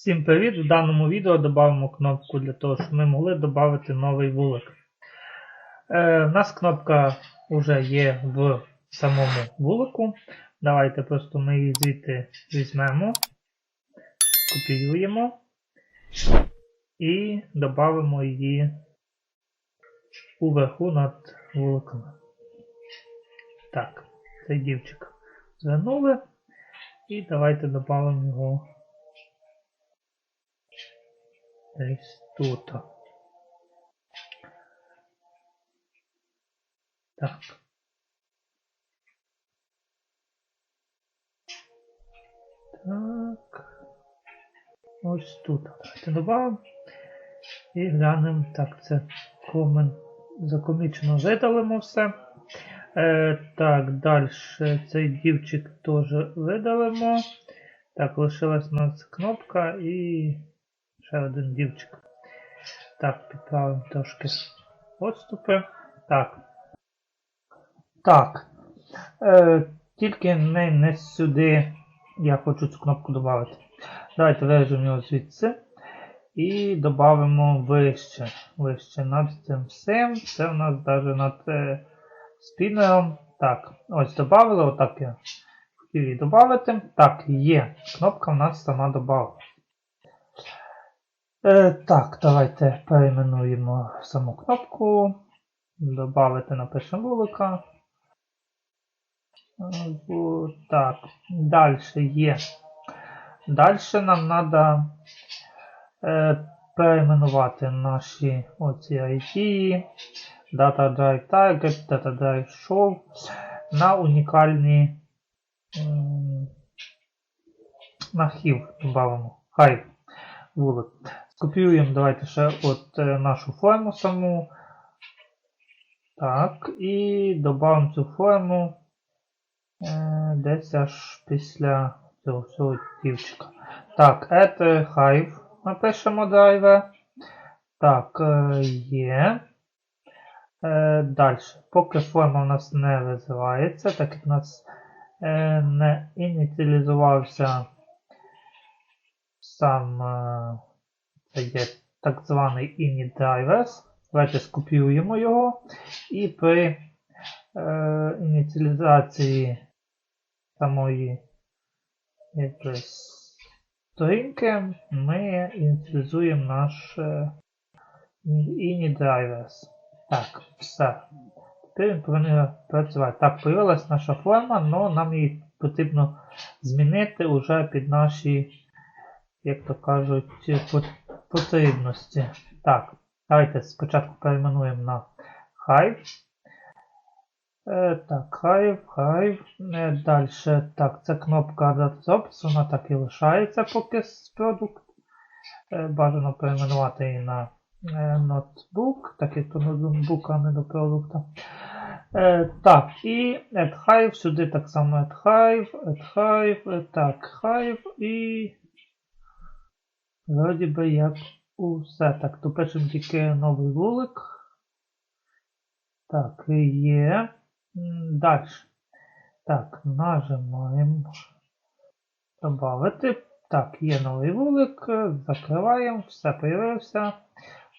Всім привіт! В даному відео додамо кнопку для того, щоб ми могли додати новий вулик. Е, у нас кнопка вже є в самому вулику. Давайте просто ми її звідти візьмемо, копіюємо і додамо її уверху над вуликом. Так, цей дівчик звернули. І давайте додамо його десь тут. Так. Так. Ось тут. Давайте додамо. І глянемо. Так, це комен закомічно видалимо все. Е, так, далі цей дівчик теж видалимо. Так, лишилась у нас кнопка і ще один дівчик. Так, підправимо трошки отступи. Так. Так. Е, тільки не, не сюди я хочу цю кнопку додати. Давайте виріжемо його звідси. І додамо вище. Вище над цим всім. Це у нас навіть над е, спінером. Так, ось додали, отак я хотів її додати. Так, є. Кнопка у нас сама додала. Е, так, давайте перейменуємо саму кнопку. Добавити напишемо вулика. Е, Так, далі є. Далі нам треба е, перейменувати наші оці IT, Data Drive Target, Data Drive Show на унікальні на хів додамо. Хай вулик. Скопіюємо давайте ще от е, нашу форму саму. Так, і додамо цю форму е, десь аж після цього всього дівчика. Так, это Hive. Напишемо драйвер. Так, е, є. Е, далі. Поки форма у нас не визивається, так як у нас е, не ініціалізувався сам е, це є так званий init drivers. Давайте скопіюємо його. І при е, ініціалізації самої якби, сторінки ми ініціалізуємо наш е, initDrivers. Так, все. Тепер він повинен працювати. Так, появилась наша форма, але нам її потрібно змінити уже під наші, як то кажуть, потрібності. Так, давайте спочатку перейменуємо на Hive. Е, так, Hive, Hive. Е, далі, так, це кнопка Data вона так і лишається поки з продукт. Е, бажано перейменувати її на ноутбук, так як то ноутбук, а не до продукта. Так, і add Hive, сюди так само add Hive, add Hive, е, так, Hive і вроді би як усе. Так, то пишемо тільки новий вулик. Так, є. Далі. Так, нажимаємо. Добавити. Так, є новий вулик. Закриваємо, все появився.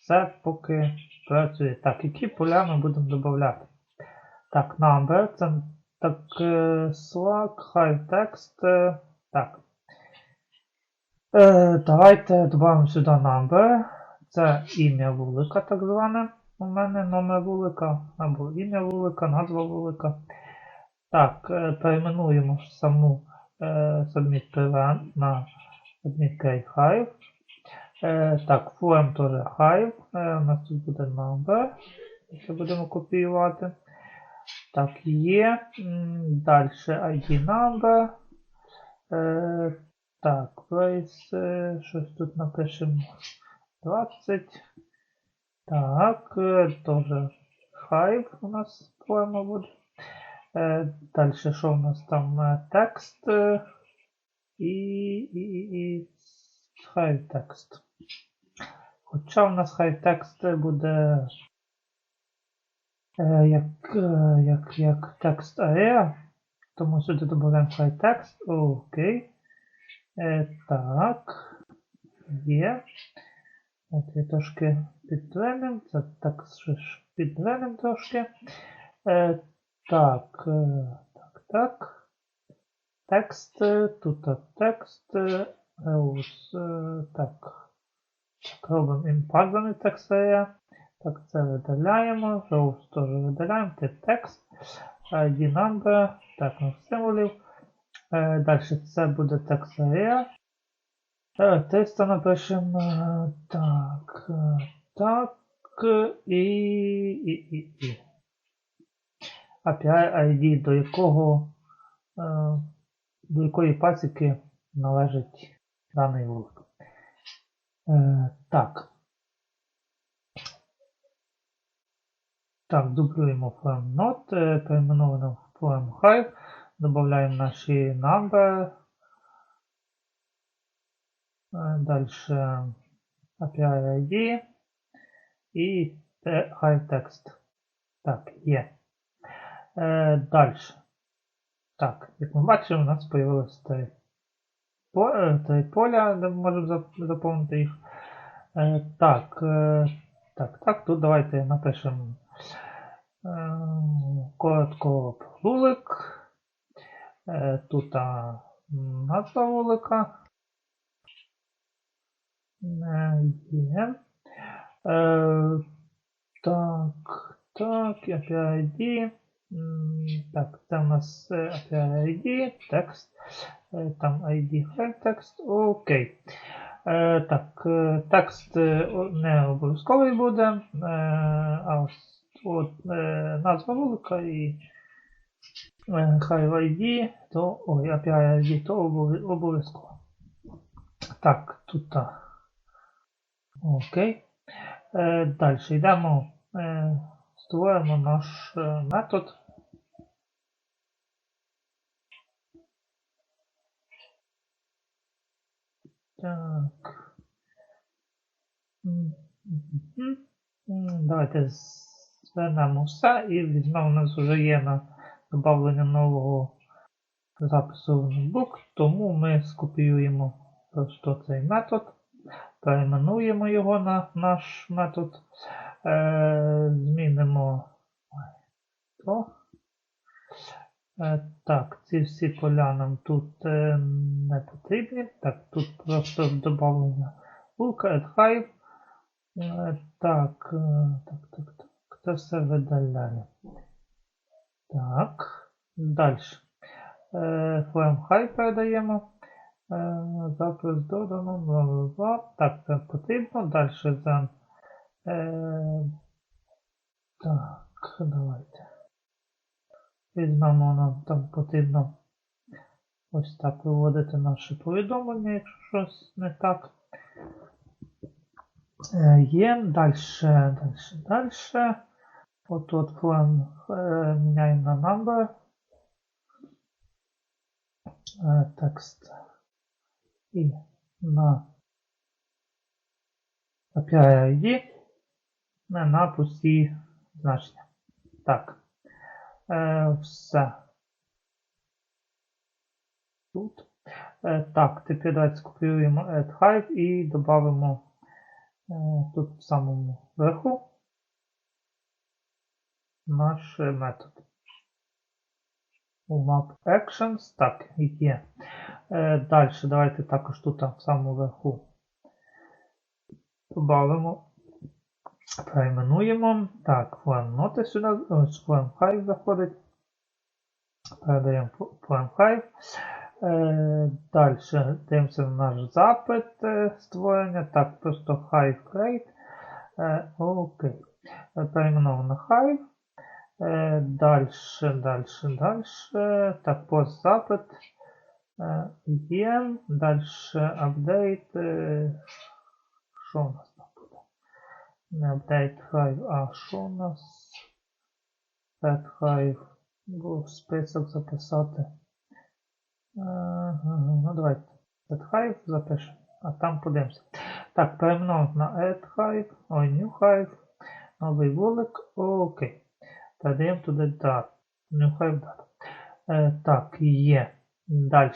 Все поки працює. Так, які поля ми будемо додати? Так, number. Це так, е, Slack, high text. е, Так. Е, давайте додамо сюди number. Це ім'я вулика, так зване. У мене номер вулика, або ім'я вулика, назва вулика. Так, е, перейменуємо саму е, submit prevent на submit hive. Е, так, form теж hive. Е, у нас тут буде number. Якщо будемо копіювати. Так, є. Далі ID number. Е, так, place. е, Щось тут напишемо. 20. Так, е, теж Hive у нас форма буде. Е, Далі що у нас там Е, текст і, і, і, Hive текст. Хоча у нас Hive текст буде як, як, як текст area, тому сюди додаємо Hive текст. Окей. Е, так. є. Давайте трошки підтвердимо. Це так підтвердимо трошки. Е, так, е, так, так. Текст, е, тут е, текст. е, ось, е, так. Так, робимо імпарданий текст. Так, це видаляємо. Rows теж видаляємо. Це текст. ID number. Так, ну символів. Е, далі це буде текст area. Е, Текста напишемо е, так, е, так е, і, і, і, і. API ID, до якого е, до якої пасіки належить даний вулик. Е, так. Так, дублюємо form not, е, перейменовано в form додаємо наші number. Е, Дальше API ID і те- text. Так, є. Е, Далі. Так, як ми бачимо, у нас з'явилось три, по- е, поля, де ми можемо заповнити їх. Е, так, е, так, так, тут давайте напишемо е, коротко. Е, тут назва вулика. Е, Є. Е, так, так, API ID. Так, це у нас е, API ID, текст, е, там ID file текст, окей. Е, Так, е, текст е, не обов'язковий буде, е, а ось от, е, назва вулика і е, Hive ID, то ой, API ID, то обов'язково. Так, тут та. Окей. Е, Далі йдемо, е, створимо наш метод. Так. Давайте звернемо все і візьмемо, у нас вже є на додавлення нового запису в ноутбук, тому ми скопіюємо просто цей метод, перейменуємо його на наш метод, е, змінимо то. Е, так, ці всі поля нам тут е, не потрібні. Так, тут просто додавлення булка, add hive. Е, так, так, так, так. Це все видаляє. Так, далі. Form high передаємо. Е, запис додано, бла, бла, бла. Так, це потрібно. Далі за. Е, так, давайте. Візьмемо нам там потрібно ось так виводити наше повідомлення, якщо щось не так. Е, Є далі, далі, далі. От от form е, міняємо на number. Текст. І на API ID на пусті значення. Так. Е, все. Тут. Е, так, тепер давайте скопіюємо add hive і додамо е, тут в самому верху наш метод. У map actions. Так, є. Е, далі давайте також тут в самому верху додамо Перейменуємо. Так, note сюди, form hive заходить. Передаємо form hive. Е, далі дивимося на наш запит е, створення. Так, просто hive create. Е, окей. Перейменовано hive. Е, далі, далі, далі. Так, пост запит. Е, є. Далі апдейт. Е, що у нас? там Не update Hive, а що у нас? Pet Hive. Був список записати. Ну давайте Pet Hive запишемо, а там подивимося. Так, перейменовано на Add Hive, ой, New Hive, новий вулик, окей. Передаємо туди дату. New Hive дата. Е, так, є. Далі.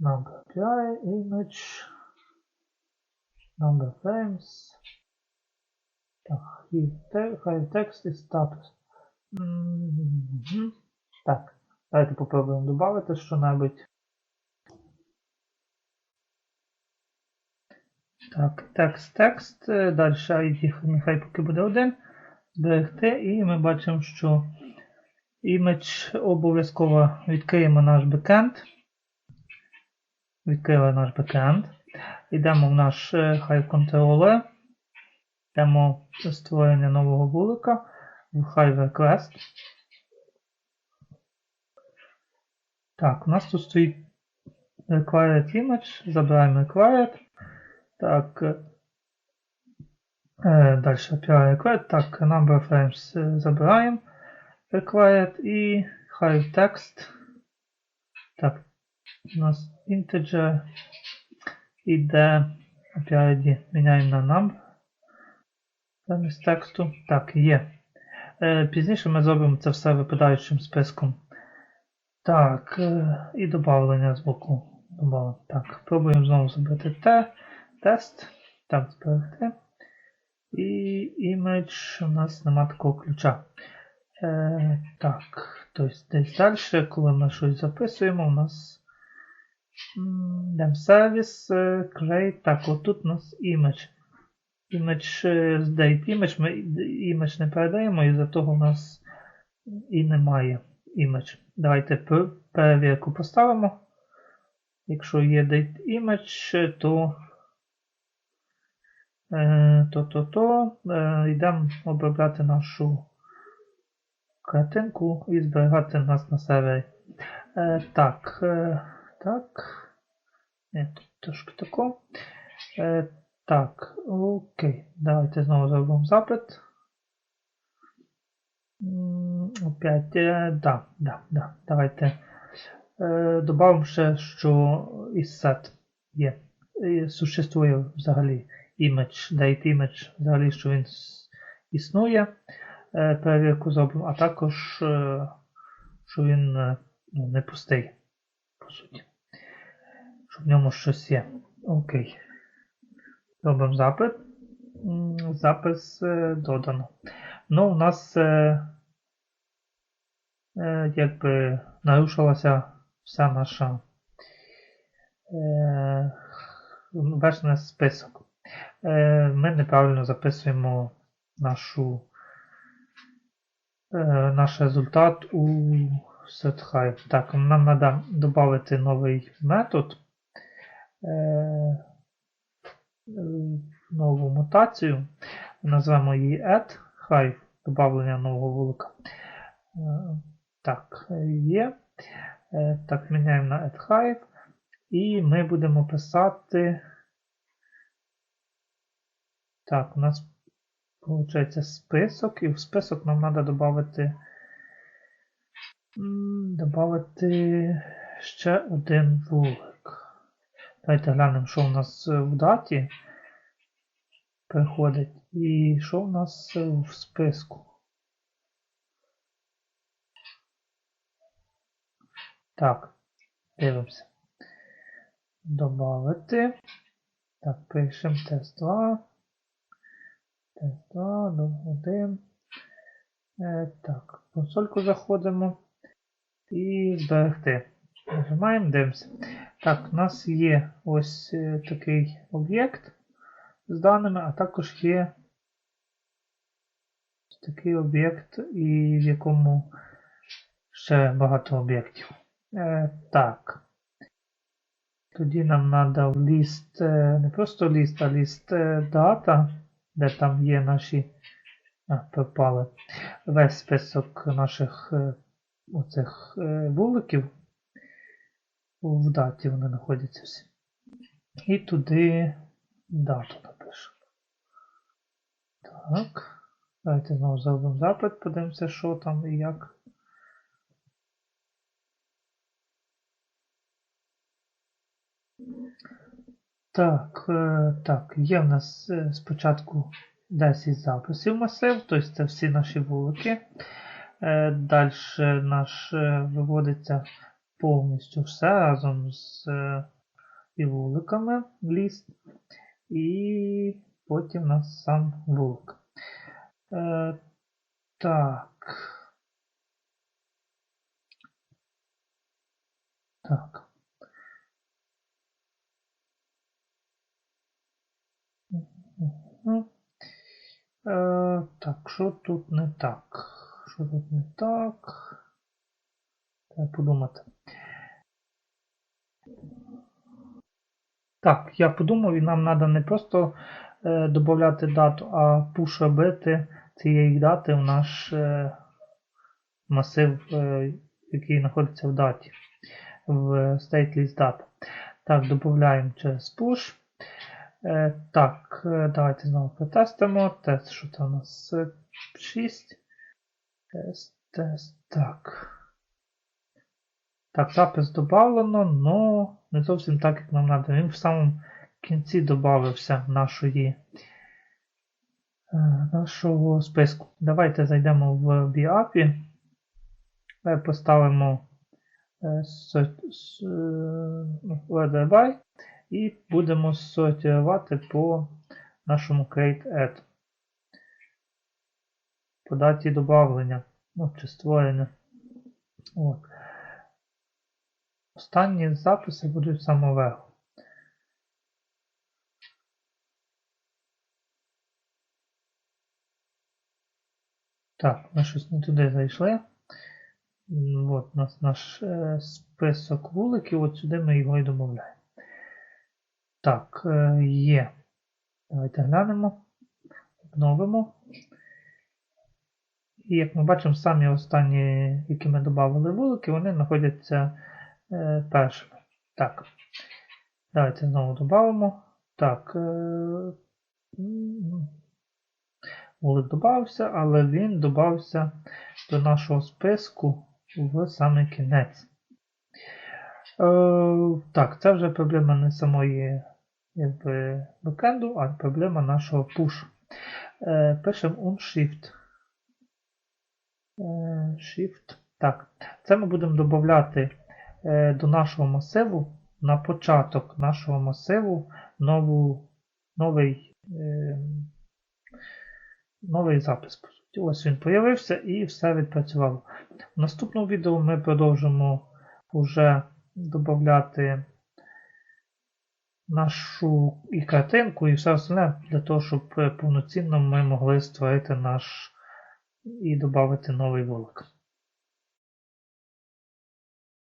Number API, image. number frames. Так, хай текст і статус. Так, давайте попробуємо додати що-небудь. Так, текст, текст. е, Далі ID нехай поки буде один. Зберегти, і ми бачимо, що імідж обов'язково відкриємо наш бекенд. Відкрили наш бекенд. Йдемо в наш е, Hive Controller. Йдемо створення нового вулика в Hive Request. Так, у нас тут стоїть required image. Забираємо required. Так. Е, далі API required. Так, number of frames е, забираємо. Required і Hive text. Так, у нас integer іде API ID. На number. Замість тексту. Так, є. Е, пізніше ми зробимо це все випадаючим списком. Так, і додавлення звуку. Добавимо. Так, пробуємо знову зробити те. Тест. Так, зберегти. І image у нас нема такого ключа. Е, так, тобто десь далі, коли ми щось записуємо, у нас сервіс, create, так, отут у нас image. Image е, з date image, ми image не передаємо, і за того у нас і немає image. Давайте перевірку поставимо. Якщо є date image, то е, то, то, то е, йдемо обробляти нашу картинку і зберігати нас на сервері. Е, так, так. Ні, тут трошки тако. Так, окей. Давайте знову зробимо запит. Опять, да, да, да. Давайте добавимо ще, що із set є. І Существує взагалі image, date image, взагалі, що він існує. Перевірку зробимо, а також, е, що він е, ну, не пустий, по суті. Що в ньому щось є. Окей. Робимо запит. Запис е, додано. Ну, у нас якби нарушилася вся наша наш список. Е, ми неправильно записуємо нашу, е, наш результат у SetHive. Так, нам треба додати новий метод, е, нову мутацію. Назвемо її add hive, додавлення нового вулика. Так, є. Так, міняємо на add hive. І ми будемо писати. Так, у нас виходить список, і в список нам треба додати, додати ще один вулик. Давайте глянемо, що у нас в даті приходить і що у нас в списку. Так, дивимося. Добавити. Так, пишемо тест 2. 2, 1. Е, так, в консольку заходимо і зберегти. Нажимаємо, дивимося. Так, у нас є ось е, такий об'єкт з даними, а також є такий об'єкт, і в якому ще багато об'єктів. Е, так. Тоді нам треба ліст, е, не просто ліст, а ліст е, дата, де там є наші а, пропали. Весь список наших е, оцих е, вуликів. В даті вони знаходяться всі. І туди дату напишемо. Так. Давайте знову зробимо запит, подивимося, що там і як. Так, е, так, є в нас е, спочатку 10 записів масив, тобто це всі наші вулики. Далі наш е, виводиться повністю все разом з е, і вуликами ліст. і потім у нас сам вулик. Е, так. Так. Е, так, що тут не так? Що тут не так? Треба подумати. Так, я подумав, і нам треба не просто е, додати дату, а пуш робити цієї дати в наш е, масив, е, який знаходиться в даті, в stateless data. Так, додаємо через push. Е, так, е, давайте знову протестимо. Тест, що там у нас Е, 6. Тест, тест, так. Так, запис додавлено, але не зовсім так, як нам треба. Він в самому кінці додався нашої, е, нашого списку. Давайте зайдемо в BAPI, е, поставимо е, е, by і будемо сортувати по нашому create add. По даті додавлення, ну, чи створення. От. Останні записи будуть самоверху. Так, ми щось не туди зайшли. От у нас наш е, список вуликів, от сюди ми його і додаємо. Так, е, є. Давайте глянемо. Обновимо. І як ми бачимо, самі останні, які ми додали вулики, вони знаходяться е, першими. Так. Давайте знову додамо. Так. Е, вулик додався, але він додався до нашого списку в саме кінець. Так, це вже проблема не самої якби, бекенду, а проблема нашого push. Е, пишемо unshift. Е, Shift. Так, це ми будемо додати е, до нашого масиву на початок нашого масиву нову, новий, е, новий запис. по суті. Ось він появився і все відпрацювало. В наступному відео ми продовжимо вже додати нашу і картинку, і все остальне для того, щоб е, повноцінно ми могли створити наш і додати новий вулик.